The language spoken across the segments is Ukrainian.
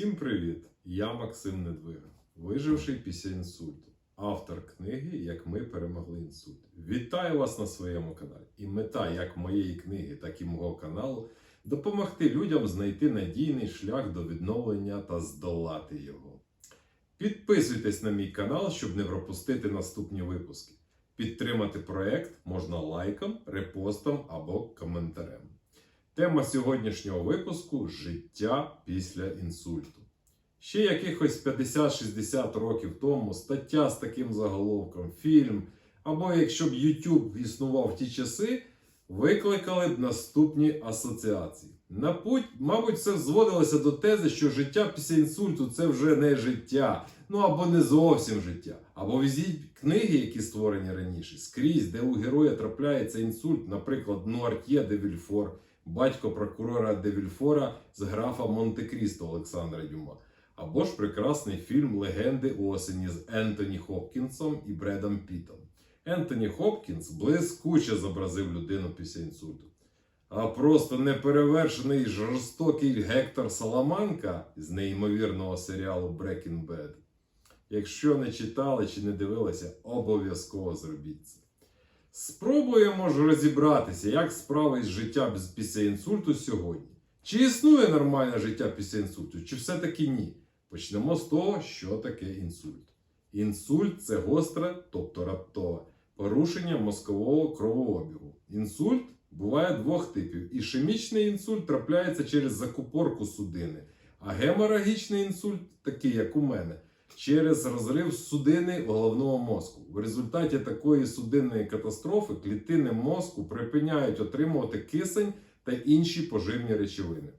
Всім привіт! Я Максим Недвига, виживший після інсульту, автор книги Як ми перемогли інсульт. Вітаю вас на своєму каналі. І мета як моєї книги, так і мого каналу допомогти людям знайти надійний шлях до відновлення та здолати його. Підписуйтесь на мій канал, щоб не пропустити наступні випуски. Підтримати проект можна лайком, репостом або коментарем. Тема сьогоднішнього випуску життя після інсульту. Ще якихось 50-60 років тому стаття з таким заголовком, фільм, або якщо б YouTube існував в ті часи, викликали б наступні асоціації. На путь, мабуть, це зводилося до тези, що життя після інсульту це вже не життя, ну або не зовсім життя. Або візіть книги, які створені раніше, скрізь, де у героя трапляється інсульт, наприклад, Нуартьє де Вільфор, батько прокурора де Вільфора з графа Монте-Крісто Олександра Дюма. Або ж прекрасний фільм Легенди осені з Ентоні Хопкінсом і Бредом Пітом. Ентоні Хопкінс блискуче зобразив людину після інсульту. А просто неперевершений жорстокий Гектор Саламанка з неймовірного серіалу Breaking Bad. Якщо не читали чи не дивилися, обов'язково зробіть це. Спробуємо ж розібратися, як справи з життя після інсульту сьогодні. Чи існує нормальне життя після інсульту, чи все-таки ні? Почнемо з того, що таке інсульт. Інсульт це гостре, тобто раптове, порушення мозкового кровообігу. Інсульт буває двох типів. Ішемічний інсульт трапляється через закупорку судини, а геморагічний інсульт, такий як у мене, через розрив судини головного мозку. В результаті такої судинної катастрофи клітини мозку припиняють отримувати кисень та інші поживні речовини.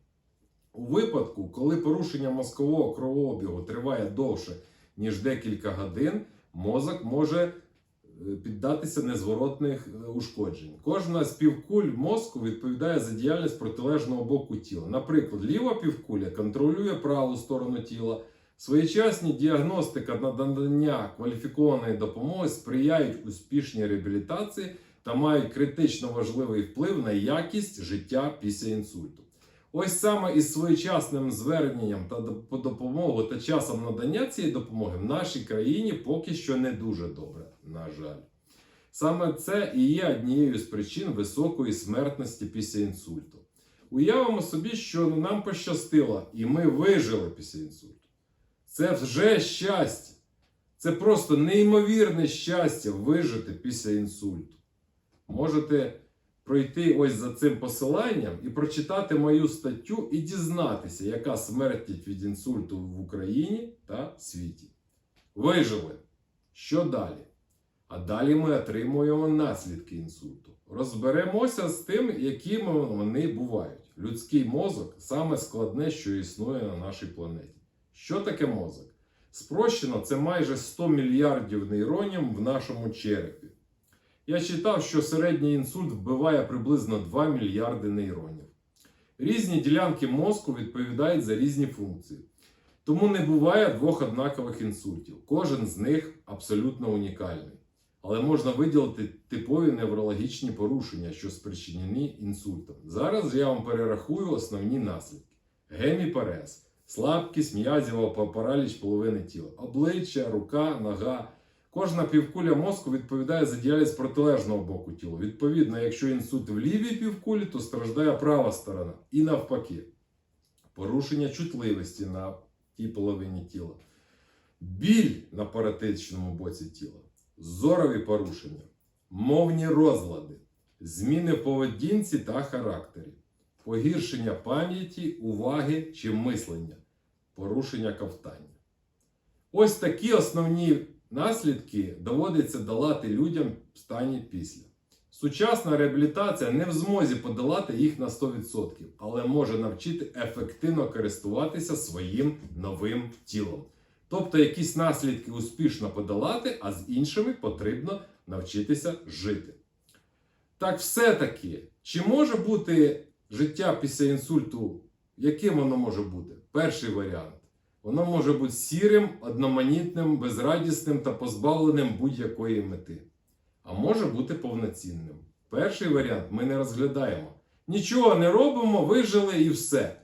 У випадку, коли порушення мозкового кровообігу триває довше, ніж декілька годин, мозок може е, піддатися незворотних е, ушкоджень. Кожна з півкуль мозку відповідає за діяльність протилежного боку тіла. Наприклад, ліва півкуля контролює праву сторону тіла. Своєчасні діагностика надання кваліфікованої допомоги сприяють успішній реабілітації та мають критично важливий вплив на якість життя після інсульту. Ось саме із своєчасним зверненням та доп- по допомогу та часом надання цієї допомоги в нашій країні поки що не дуже добре, на жаль. Саме це і є однією з причин високої смертності після інсульту. Уявимо собі, що нам пощастило, і ми вижили після інсульту. Це вже щастя. Це просто неймовірне щастя вижити після інсульту. Можете пройти ось за цим посиланням і прочитати мою статтю і дізнатися, яка смертність від інсульту в Україні та світі. Вижили. Що далі? А далі ми отримуємо наслідки інсульту. Розберемося з тим, якими вони бувають. Людський мозок саме складне, що існує на нашій планеті. Що таке мозок? Спрощено, це майже 100 мільярдів нейронів в нашому черепі. Я читав, що середній інсульт вбиває приблизно 2 мільярди нейронів. Різні ділянки мозку відповідають за різні функції. Тому не буває двох однакових інсультів. Кожен з них абсолютно унікальний. Але можна виділити типові неврологічні порушення, що спричинені інсультом. Зараз я вам перерахую основні наслідки: геміпарез, слабкість м'язів або параліч половини тіла, обличчя, рука, нога. Кожна півкуля мозку відповідає за діяльність протилежного боку тіла. Відповідно, якщо інсульт в лівій півкулі, то страждає права сторона. І навпаки, порушення чутливості на тій половині тіла, біль на паратичному боці тіла, зорові порушення, мовні розлади, зміни в поведінці та характері, погіршення пам'яті, уваги чи мислення, порушення ковтання. Ось такі основні наслідки доводиться долати людям в стані після. Сучасна реабілітація не в змозі подолати їх на 100%, але може навчити ефективно користуватися своїм новим тілом. Тобто якісь наслідки успішно подолати, а з іншими потрібно навчитися жити. Так все-таки, чи може бути життя після інсульту, яким воно може бути? Перший варіант. Воно може бути сірим, одноманітним, безрадісним та позбавленим будь-якої мети. А може бути повноцінним. Перший варіант ми не розглядаємо. Нічого не робимо, вижили і все.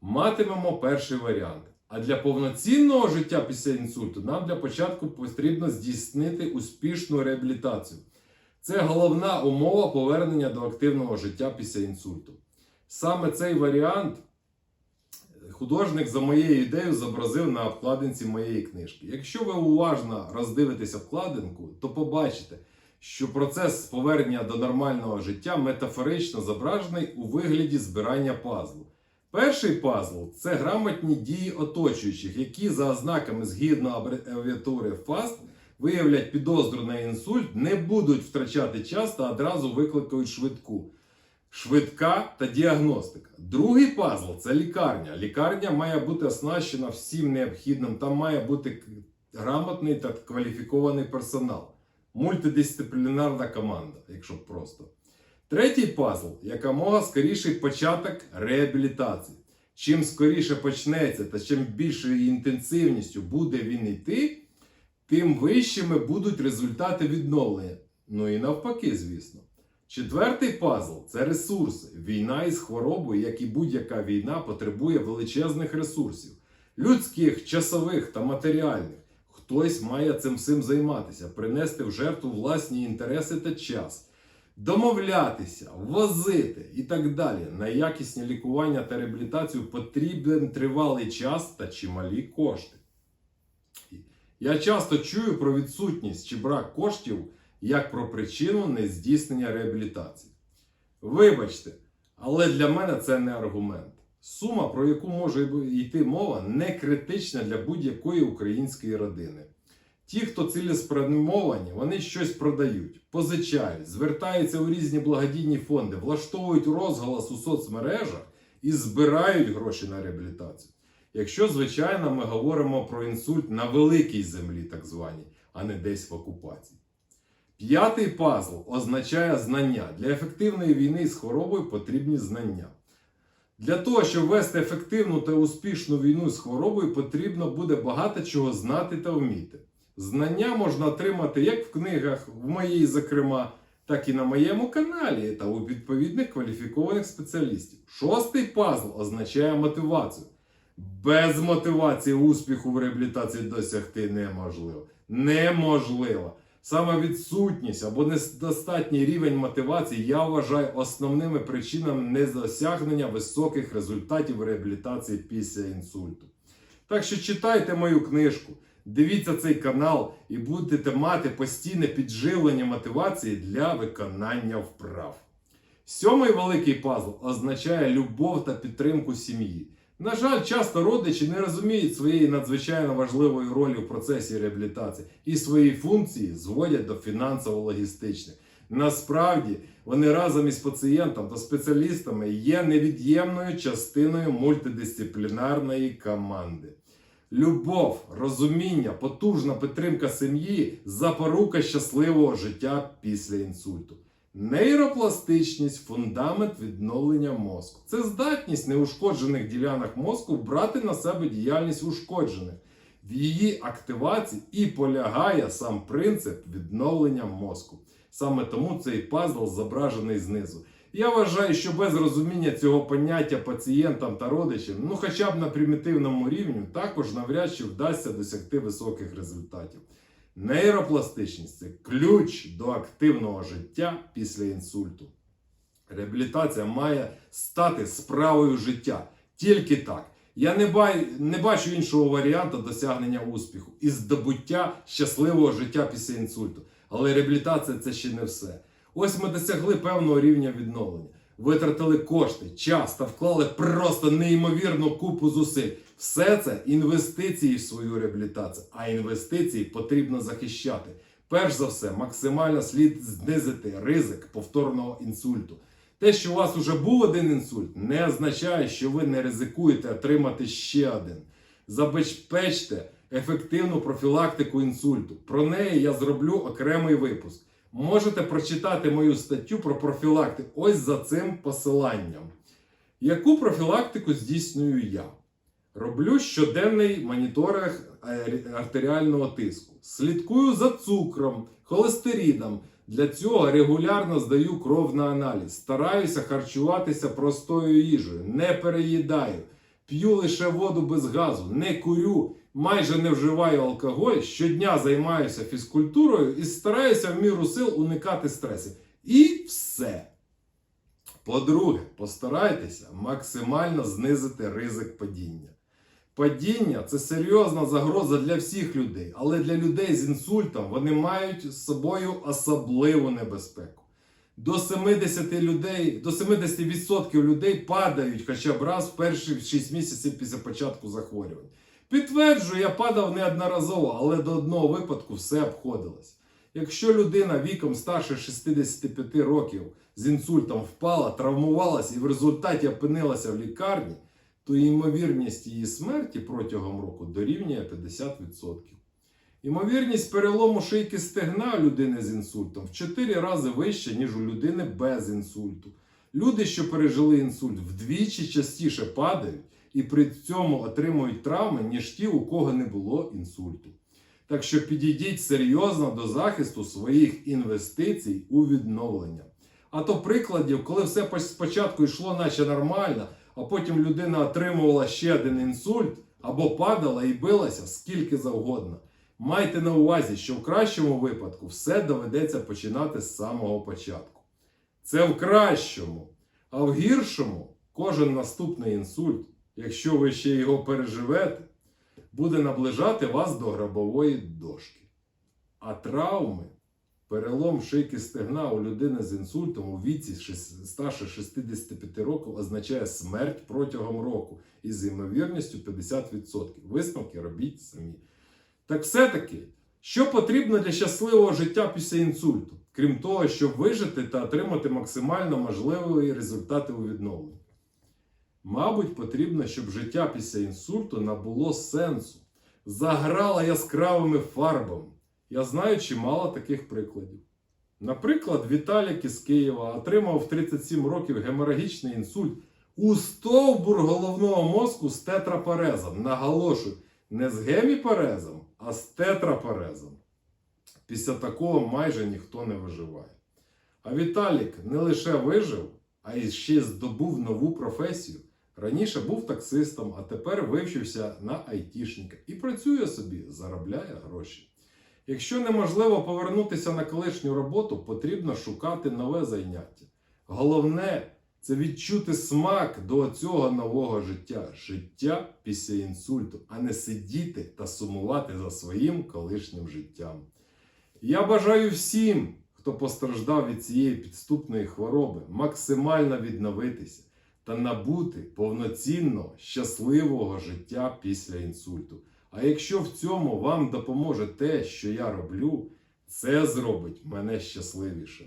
Матимемо перший варіант. А для повноцінного життя після інсульту нам для початку потрібно здійснити успішну реабілітацію. Це головна умова повернення до активного життя після інсульту. Саме цей варіант художник за моєю ідеєю зобразив на обкладинці моєї книжки. Якщо ви уважно роздивитеся обкладинку, то побачите, що процес повернення до нормального життя метафорично зображений у вигляді збирання пазлу. Перший пазл це грамотні дії оточуючих, які за ознаками згідно абревіатури FAST виявлять підозру на інсульт, не будуть втрачати час та одразу викликають швидку. Швидка та діагностика. Другий пазл це лікарня. Лікарня має бути оснащена всім необхідним. Там має бути грамотний та кваліфікований персонал, мультидисциплінарна команда, якщо просто. Третій пазл якомога скоріший початок реабілітації. Чим скоріше почнеться та чим більшою інтенсивністю буде він йти, тим вищими будуть результати відновлення. Ну і навпаки, звісно. Четвертий пазл це ресурси. Війна із хворобою, як і будь-яка війна, потребує величезних ресурсів людських, часових та матеріальних. Хтось має цим всім займатися, принести в жертву власні інтереси та час, домовлятися, возити і так далі. На якісне лікування та реабілітацію потрібен тривалий час та чималі кошти. Я часто чую про відсутність чи брак коштів як про причину нездійснення реабілітації. Вибачте, але для мене це не аргумент. Сума, про яку може йти мова, не критична для будь-якої української родини. Ті, хто цілеспрямовані, вони щось продають, позичають, звертаються у різні благодійні фонди, влаштовують розголос у соцмережах і збирають гроші на реабілітацію. Якщо, звичайно, ми говоримо про інсульт на великій землі, так званій, а не десь в окупації. П'ятий пазл означає знання. Для ефективної війни з хворобою потрібні знання. Для того, щоб вести ефективну та успішну війну з хворобою, потрібно буде багато чого знати та вміти. Знання можна отримати як в книгах, в моїй, зокрема, так і на моєму каналі та у відповідних кваліфікованих спеціалістів. Шостий пазл означає мотивацію. Без мотивації успіху в реабілітації досягти неможливо. Неможливо. Саме відсутність або недостатній рівень мотивації я вважаю основними причинами недосягнення високих результатів реабілітації після інсульту. Так що читайте мою книжку, дивіться цей канал і будете мати постійне підживлення мотивації для виконання вправ. Сьомий великий пазл означає любов та підтримку сім'ї. На жаль, часто родичі не розуміють своєї надзвичайно важливої ролі в процесі реабілітації і свої функції зводять до фінансово-логістичних. Насправді вони разом із пацієнтом та спеціалістами є невід'ємною частиною мультидисциплінарної команди. Любов, розуміння, потужна підтримка сім'ї запорука щасливого життя після інсульту. Нейропластичність фундамент відновлення мозку. Це здатність неушкоджених ділянок мозку брати на себе діяльність ушкоджених. В її активації і полягає сам принцип відновлення мозку. Саме тому цей пазл зображений знизу. Я вважаю, що без розуміння цього поняття пацієнтам та родичам, ну хоча б на примітивному рівні, також навряд чи вдасться досягти високих результатів. Нейропластичність це ключ до активного життя після інсульту. Реабілітація має стати справою життя. Тільки так. Я не, бай, не бачу іншого варіанту досягнення успіху і здобуття щасливого життя після інсульту. Але реабілітація це ще не все. Ось ми досягли певного рівня відновлення, витратили кошти, час та вклали просто неймовірну купу зусиль. Все це інвестиції в свою реабілітацію, а інвестиції потрібно захищати. Перш за все, максимально слід знизити ризик повторного інсульту. Те, що у вас уже був один інсульт, не означає, що ви не ризикуєте отримати ще один. Забезпечте ефективну профілактику інсульту. Про неї я зроблю окремий випуск. Можете прочитати мою статтю про профілактику ось за цим посиланням. Яку профілактику здійснюю я? Роблю щоденний моніторинг е, артеріального тиску. Слідкую за цукром, холестерином. Для цього регулярно здаю кров на аналіз. Стараюся харчуватися простою їжею, не переїдаю. п'ю лише воду без газу, не курю, майже не вживаю алкоголь, щодня займаюся фізкультурою і стараюся в міру сил уникати стресів. І все. По-друге, постарайтеся максимально знизити ризик падіння. Падіння це серйозна загроза для всіх людей, але для людей з інсультом вони мають з собою особливу небезпеку. До 70 людей, до 70% людей падають хоча б раз в перші 6 місяців після початку захворювань. Підтверджую, я падав неодноразово, але до одного випадку все обходилось. Якщо людина віком старше 65 років з інсультом впала, травмувалася і в результаті опинилася в лікарні, то ймовірність її смерті протягом року дорівнює 50%. Ймовірність перелому шийки стегна людини з інсультом в 4 рази вища, ніж у людини без інсульту. Люди, що пережили інсульт, вдвічі частіше падають і при цьому отримують травми, ніж ті, у кого не було інсульту. Так що підійдіть серйозно до захисту своїх інвестицій у відновлення. А то прикладів, коли все спочатку йшло наче нормально, а потім людина отримувала ще один інсульт або падала і билася скільки завгодно. Майте на увазі, що в кращому випадку все доведеться починати з самого початку. Це в кращому. А в гіршому кожен наступний інсульт, якщо ви ще його переживете, буде наближати вас до гробової дошки. А травми, перелом шийки стегна у людини з інсультом у віці старше 65 років означає смерть протягом року із ймовірністю 50%. Висновки робіть самі. Так все-таки, що потрібно для щасливого життя після інсульту, крім того, щоб вижити та отримати максимально можливі результати у відновленні? Мабуть, потрібно, щоб життя після інсульту набуло сенсу, заграло яскравими фарбами. Я знаю чимало таких прикладів. Наприклад, Віталік із Києва отримав в 37 років геморагічний інсульт у стовбур головного мозку з тетрапарезом. Наголошую, не з геміпарезом, а з тетрапарезом. Після такого майже ніхто не виживає. А Віталік не лише вижив, а й ще здобув нову професію. Раніше був таксистом, а тепер вивчився на айтішника і працює собі, заробляє гроші. Якщо неможливо повернутися на колишню роботу, потрібно шукати нове заняття. Головне це відчути смак до цього нового життя, життя після інсульту, а не сидіти та сумувати за своїм колишнім життям. Я бажаю всім, хто постраждав від цієї підступної хвороби, максимально відновитися та набути повноцінного щасливого життя після інсульту. А якщо в цьому вам допоможе те, що я роблю, це зробить мене щасливішим.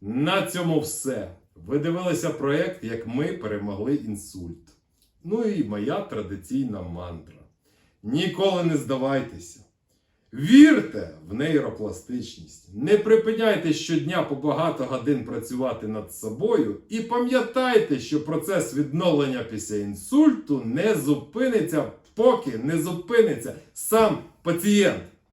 На цьому все. Ви дивилися проєкт, як ми перемогли інсульт. Ну і моя традиційна мантра. Ніколи не здавайтеся. Вірте в нейропластичність. Не припиняйте щодня по багато годин працювати над собою і пам'ятайте, що процес відновлення після інсульту не зупиниться, поки не зупиниться сам пацієнт.